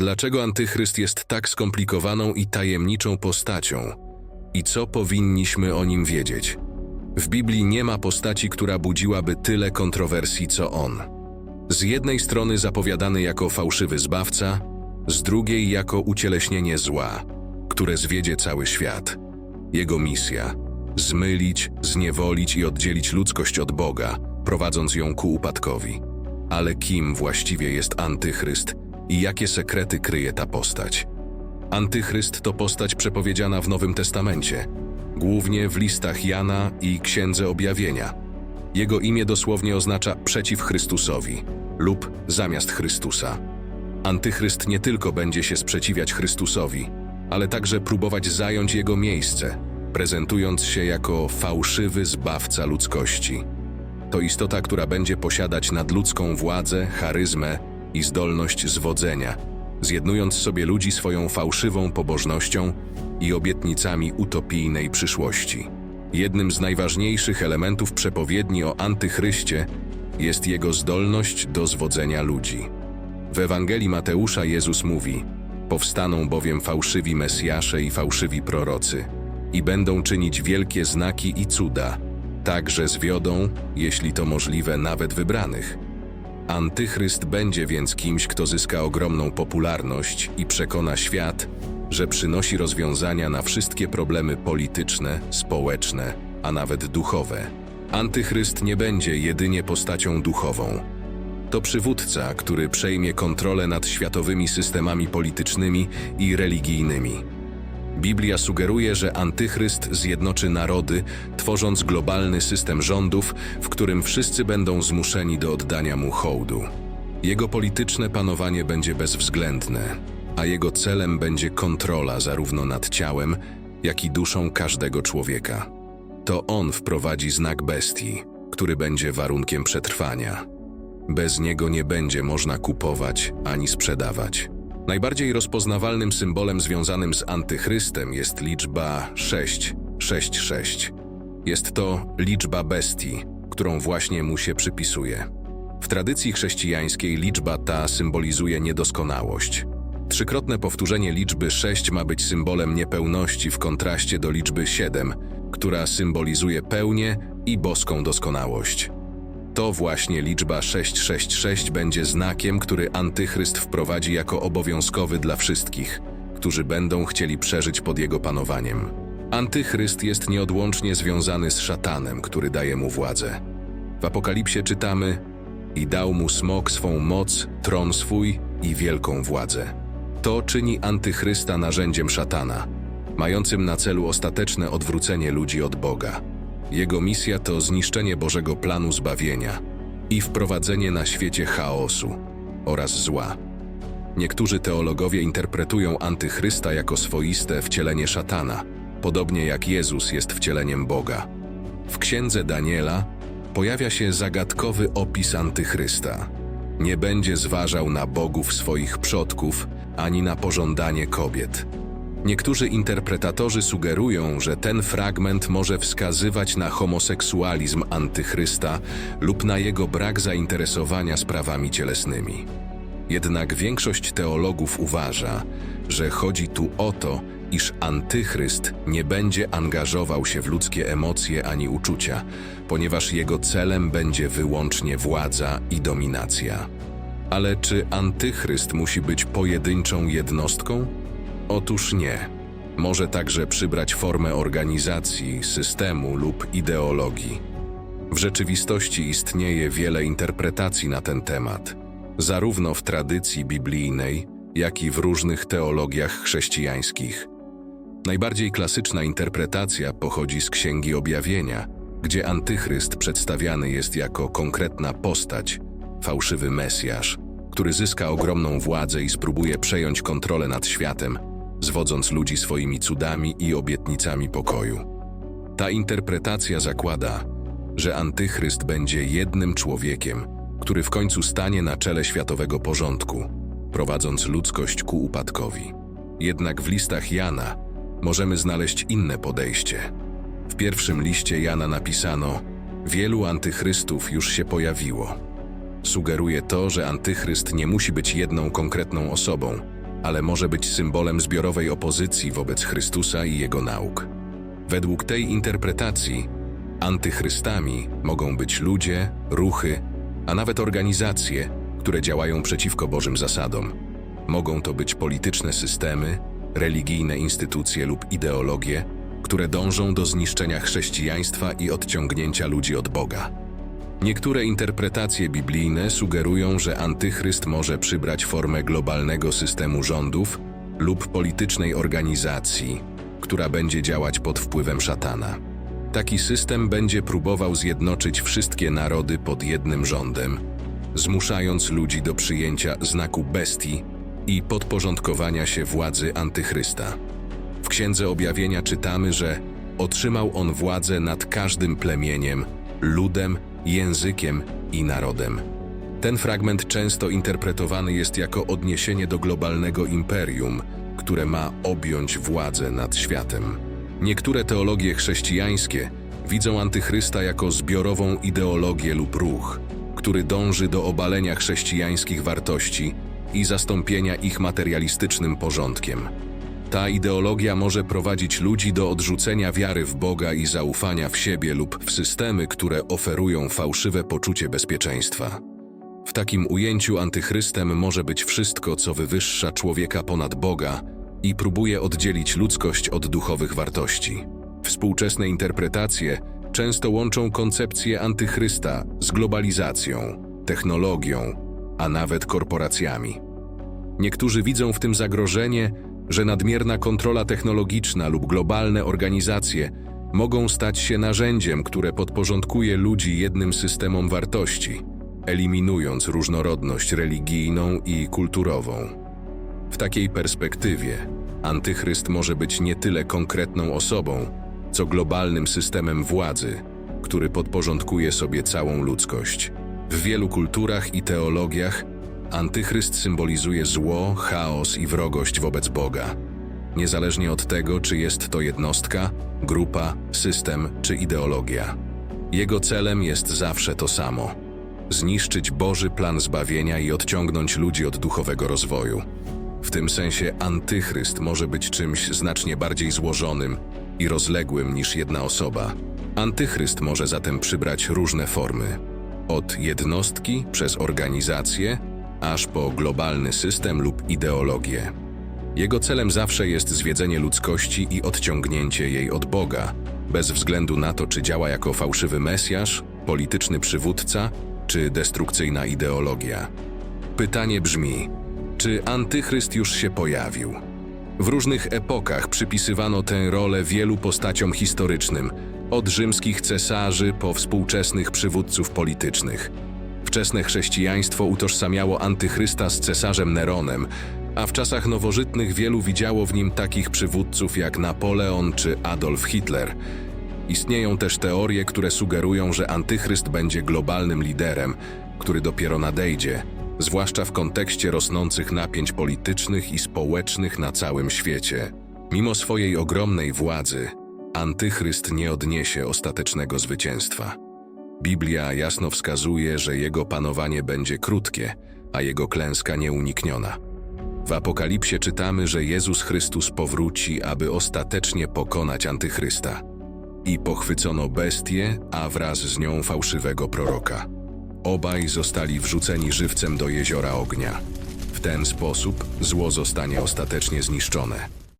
Dlaczego Antychryst jest tak skomplikowaną i tajemniczą postacią? I co powinniśmy o nim wiedzieć? W Biblii nie ma postaci, która budziłaby tyle kontrowersji co on. Z jednej strony zapowiadany jako fałszywy zbawca, z drugiej jako ucieleśnienie zła, które zwiedzie cały świat. Jego misja zmylić, zniewolić i oddzielić ludzkość od Boga, prowadząc ją ku upadkowi. Ale kim właściwie jest Antychryst i jakie sekrety kryje ta postać? Antychryst to postać przepowiedziana w Nowym Testamencie, głównie w listach Jana i Księdze Objawienia. Jego imię dosłownie oznacza przeciw Chrystusowi lub zamiast Chrystusa. Antychryst nie tylko będzie się sprzeciwiać Chrystusowi, ale także próbować zająć jego miejsce, prezentując się jako fałszywy zbawca ludzkości. To istota, która będzie posiadać nadludzką władzę, charyzmę i zdolność zwodzenia, zjednując sobie ludzi swoją fałszywą pobożnością i obietnicami utopijnej przyszłości. Jednym z najważniejszych elementów przepowiedni o Antychryście jest jego zdolność do zwodzenia ludzi. W Ewangelii Mateusza Jezus mówi: Powstaną bowiem fałszywi Mesjasze i fałszywi prorocy, i będą czynić wielkie znaki i cuda, tak że zwiodą, jeśli to możliwe, nawet wybranych. Antychryst będzie więc kimś, kto zyska ogromną popularność i przekona świat, że przynosi rozwiązania na wszystkie problemy polityczne, społeczne, a nawet duchowe. Antychryst nie będzie jedynie postacią duchową. To przywódca, który przejmie kontrolę nad światowymi systemami politycznymi i religijnymi. Biblia sugeruje, że Antychryst zjednoczy narody, tworząc globalny system rządów, w którym wszyscy będą zmuszeni do oddania mu hołdu. Jego polityczne panowanie będzie bezwzględne, a jego celem będzie kontrola zarówno nad ciałem, jak i duszą każdego człowieka. To on wprowadzi znak bestii, który będzie warunkiem przetrwania. Bez niego nie będzie można kupować ani sprzedawać. Najbardziej rozpoznawalnym symbolem związanym z antychrystem jest liczba 666. Jest to liczba bestii, którą właśnie mu się przypisuje. W tradycji chrześcijańskiej liczba ta symbolizuje niedoskonałość. Trzykrotne powtórzenie liczby 6 ma być symbolem niepełności w kontraście do liczby 7, która symbolizuje pełnię i boską doskonałość. To właśnie liczba 666 będzie znakiem, który Antychryst wprowadzi jako obowiązkowy dla wszystkich, którzy będą chcieli przeżyć pod jego panowaniem. Antychryst jest nieodłącznie związany z szatanem, który daje mu władzę. W Apokalipsie czytamy: I dał mu smok swą moc, tron swój i wielką władzę. To czyni Antychrysta narzędziem szatana, mającym na celu ostateczne odwrócenie ludzi od Boga. Jego misja to zniszczenie Bożego planu zbawienia i wprowadzenie na świecie chaosu oraz zła. Niektórzy teologowie interpretują Antychrysta jako swoiste wcielenie szatana, podobnie jak Jezus jest wcieleniem Boga. W księdze Daniela pojawia się zagadkowy opis Antychrysta. Nie będzie zważał na bogów swoich przodków ani na pożądanie kobiet. Niektórzy interpretatorzy sugerują, że ten fragment może wskazywać na homoseksualizm antychrysta lub na jego brak zainteresowania sprawami cielesnymi. Jednak większość teologów uważa, że chodzi tu o to, iż antychryst nie będzie angażował się w ludzkie emocje ani uczucia, ponieważ jego celem będzie wyłącznie władza i dominacja. Ale czy antychryst musi być pojedynczą jednostką? Otóż nie. Może także przybrać formę organizacji, systemu lub ideologii. W rzeczywistości istnieje wiele interpretacji na ten temat, zarówno w tradycji biblijnej, jak i w różnych teologiach chrześcijańskich. Najbardziej klasyczna interpretacja pochodzi z Księgi Objawienia, gdzie antychryst przedstawiany jest jako konkretna postać, fałszywy Mesjasz, który zyska ogromną władzę i spróbuje przejąć kontrolę nad światem, zwodząc ludzi swoimi cudami i obietnicami pokoju. Ta interpretacja zakłada, że antychryst będzie jednym człowiekiem, który w końcu stanie na czele światowego porządku, prowadząc ludzkość ku upadkowi. Jednak w listach Jana możemy znaleźć inne podejście. W pierwszym liście Jana napisano: Wielu antychrystów już się pojawiło. Sugeruje to, że antychryst nie musi być jedną konkretną osobą, ale może być symbolem zbiorowej opozycji wobec Chrystusa i jego nauk. Według tej interpretacji antychrystami mogą być ludzie, ruchy, a nawet organizacje, które działają przeciwko Bożym zasadom. Mogą to być polityczne systemy, religijne instytucje lub ideologie, które dążą do zniszczenia chrześcijaństwa i odciągnięcia ludzi od Boga. Niektóre interpretacje biblijne sugerują, że antychryst może przybrać formę globalnego systemu rządów lub politycznej organizacji, która będzie działać pod wpływem szatana. Taki system będzie próbował zjednoczyć wszystkie narody pod jednym rządem, zmuszając ludzi do przyjęcia znaku bestii i podporządkowania się władzy antychrysta. W Księdze Objawienia czytamy, że otrzymał on władzę nad każdym plemieniem, ludem, językiem i narodem. Ten fragment często interpretowany jest jako odniesienie do globalnego imperium, które ma objąć władzę nad światem. Niektóre teologie chrześcijańskie widzą antychrysta jako zbiorową ideologię lub ruch, który dąży do obalenia chrześcijańskich wartości i zastąpienia ich materialistycznym porządkiem. Ta ideologia może prowadzić ludzi do odrzucenia wiary w Boga i zaufania w siebie lub w systemy, które oferują fałszywe poczucie bezpieczeństwa. W takim ujęciu antychrystem może być wszystko, co wywyższa człowieka ponad Boga i próbuje oddzielić ludzkość od duchowych wartości. Współczesne interpretacje często łączą koncepcję antychrysta z globalizacją, technologią, a nawet korporacjami. Niektórzy widzą w tym zagrożenie, że nadmierna kontrola technologiczna lub globalne organizacje mogą stać się narzędziem, które podporządkuje ludzi jednym systemom wartości, eliminując różnorodność religijną i kulturową. W takiej perspektywie antychryst może być nie tyle konkretną osobą, co globalnym systemem władzy, który podporządkuje sobie całą ludzkość. W wielu kulturach i teologiach antychryst symbolizuje zło, chaos i wrogość wobec Boga. Niezależnie od tego, czy jest to jednostka, grupa, system czy ideologia. Jego celem jest zawsze to samo: zniszczyć Boży plan zbawienia i odciągnąć ludzi od duchowego rozwoju. W tym sensie antychryst może być czymś znacznie bardziej złożonym i rozległym niż jedna osoba. Antychryst może zatem przybrać różne formy. Od jednostki przez organizację, aż po globalny system lub ideologię. Jego celem zawsze jest zwiedzenie ludzkości i odciągnięcie jej od Boga, bez względu na to, czy działa jako fałszywy mesjasz, polityczny przywódca, czy destrukcyjna ideologia. Pytanie brzmi: czy antychryst już się pojawił? W różnych epokach przypisywano tę rolę wielu postaciom historycznym, od rzymskich cesarzy po współczesnych przywódców politycznych. Wczesne chrześcijaństwo utożsamiało antychrysta z cesarzem Neronem, a w czasach nowożytnych wielu widziało w nim takich przywódców jak Napoleon czy Adolf Hitler. Istnieją też teorie, które sugerują, że antychryst będzie globalnym liderem, który dopiero nadejdzie, zwłaszcza w kontekście rosnących napięć politycznych i społecznych na całym świecie. Mimo swojej ogromnej władzy, antychryst nie odniesie ostatecznego zwycięstwa. Biblia jasno wskazuje, że jego panowanie będzie krótkie, a jego klęska nieunikniona. W Apokalipsie czytamy, że Jezus Chrystus powróci, aby ostatecznie pokonać antychrysta. I pochwycono bestię, a wraz z nią fałszywego proroka. Obaj zostali wrzuceni żywcem do jeziora ognia. W ten sposób zło zostanie ostatecznie zniszczone.